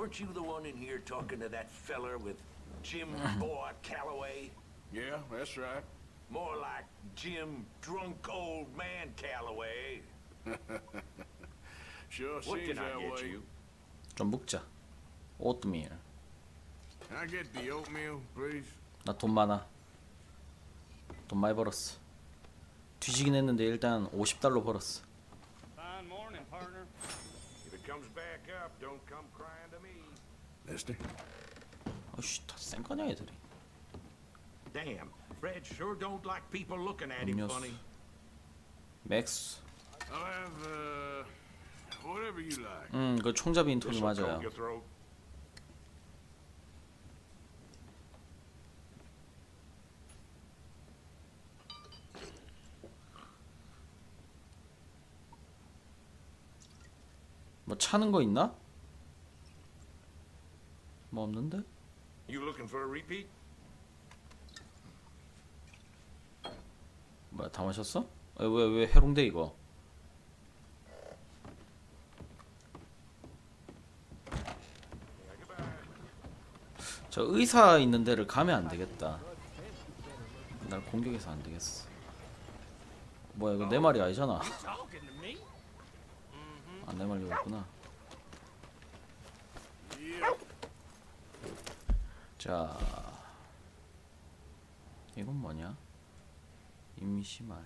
Weren't you the one in here talking to that feller with Jim Boy Calloway? Yeah, that's right. More like Jim Drunk Old Man Calloway. Sure What seems can I that get way. you? 좀 묵자 오트밀 Can I get the oatmeal, please? 나 돈 많아 돈 많이 벌었어 뒤지긴 했는데 일단 50달러 벌었어 comes back up, don't come crying to me. Mister? 아씨 다 쌩까냐 애들이 Damn, Fred sure don't like people looking at him funny. 맥스 I'll have, uh, whatever you like. 음 그 총잡이 인턴이 맞아요 뭐 차는 거 있나? 뭐 없는데? 뭐야 다 마셨어? 왜왜 왜 해롱대 이거 저 의사 있는 데를 가면 안 되겠다 날 공격해서 안 되겠어 뭐야 이거 내 말이 아니잖아 Talking to me? 아내 말이었구나. Yep. 자 이건 뭐냐? 임시말.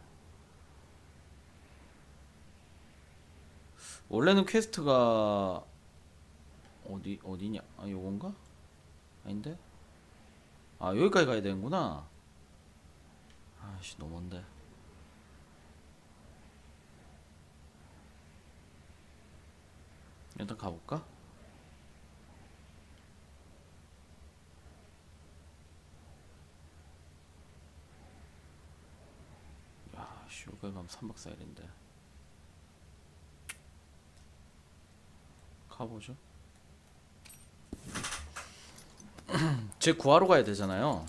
원래는 퀘스트가 어디 어디냐? 아 요건가? 아닌데? 아 여기까지 가야 되는구나. 아씨 너무 먼데 일단 가볼까? 야, 씨, 여기 가면 3박 4일인데. 가보죠. 제 구하러 가야 되잖아요.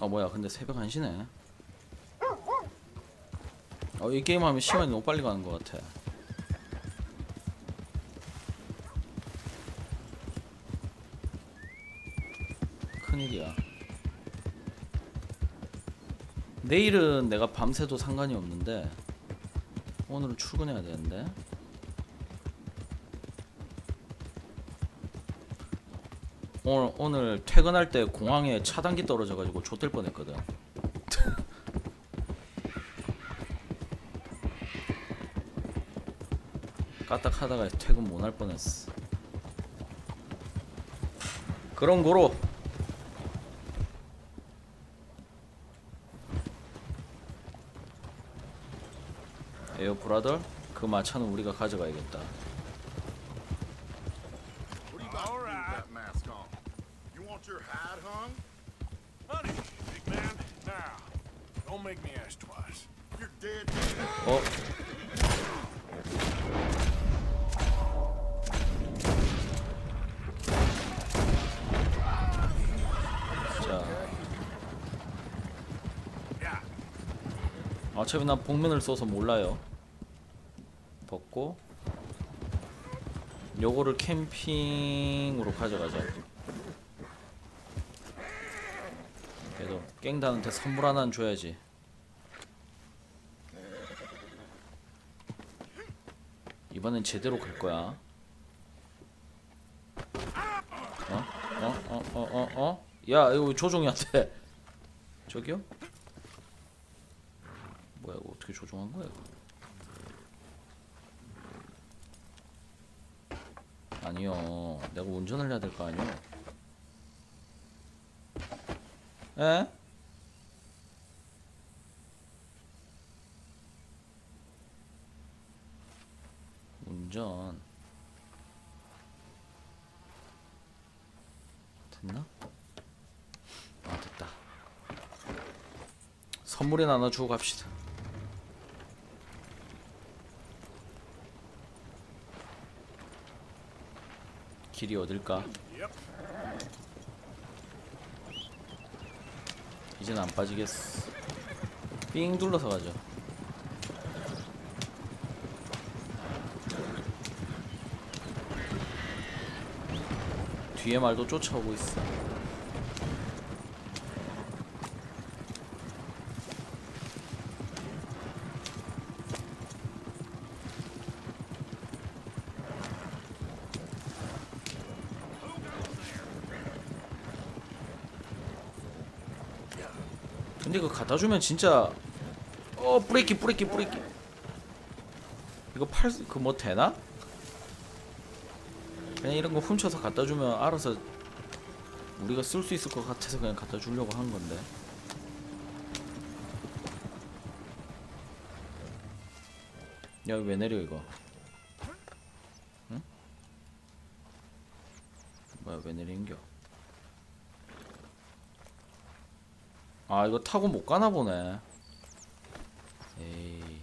아 뭐야, 근데 새벽 1시네. 어, 이 게임 하면 시간이 너무 빨리 가는 것 같아. 큰일이야. 내일은 내가 밤새도 상관이 없는데 오늘은 출근해야 되는데 오늘 오늘 퇴근할 때 공항에 차단기 떨어져가지고 좆될 뻔했거든. 까딱하다가 퇴근 못 할 뻔했어. 그런 거로 에어 브라더. 그 마차는 우리가 가져가야겠다. What 어차피 난 복면을 써서 몰라요. 벗고 요거를 캠핑으로 가져가자. 그래도 깽단한테 선물 하나는 줘야지. 이번엔 제대로 갈 거야. 어? 어? 어? 어? 어? 어? 야, 이거 왜 조종이한테. 저기요? 어떻게 조종한 거야? 아니요. 내가 운전을 해야 될 거 아니요. 에? 운전 됐나? 아 됐다 선물이나 나눠주고 갑시다 길이 어딜까? 이젠 안 빠지겠어 삥 둘러서 가죠 뒤에 말도 쫓아오고 있어. 근데 그거 갖다 주면 진짜 어 브레이키 브레이키 브레이키 이거 팔 그 뭐 되나? 그냥 이런 거 훔쳐서 갖다 주면 알아서 우리가 쓸 수 있을 것 같아서 그냥 갖다 주려고 한 건데. 야, 왜 내려 이거? 응? 뭐야, 왜 내린겨? 아, 이거 타고 못 가나 보네. 에이.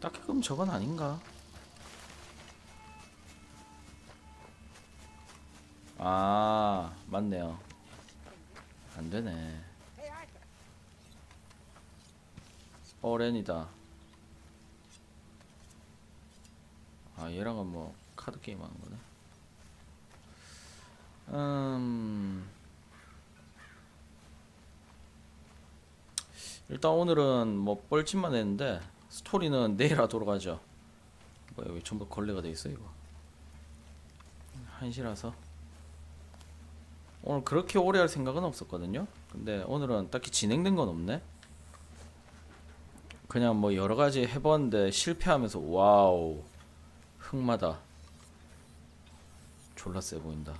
딱히 그럼 저건 아닌가? 아 맞네요 안되네 어렌이다 아 얘랑은 뭐 카드 게임 하는 거네 음 일단 오늘은 뭐 뻘짓만 했는데 스토리는 내일 하도록 하죠 뭐야 왜 전부 걸레가 돼 있어 이거 한시라서 오늘 그렇게 오래 할 생각은 없었거든요. 근데 오늘은 딱히 진행된 건 없네. 그냥 뭐 여러 가지 해봤는데 실패하면서 와우 흑마다 졸라 세 보인다.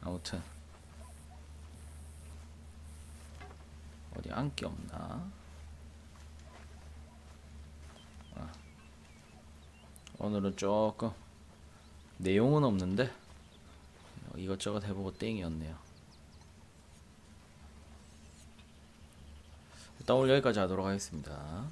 아무튼 어디 안기 없나? 아. 오늘은 조금 내용은 없는데 이것저것 해보고 땡이었네요. 일단 오늘 여기까지 하도록 하겠습니다.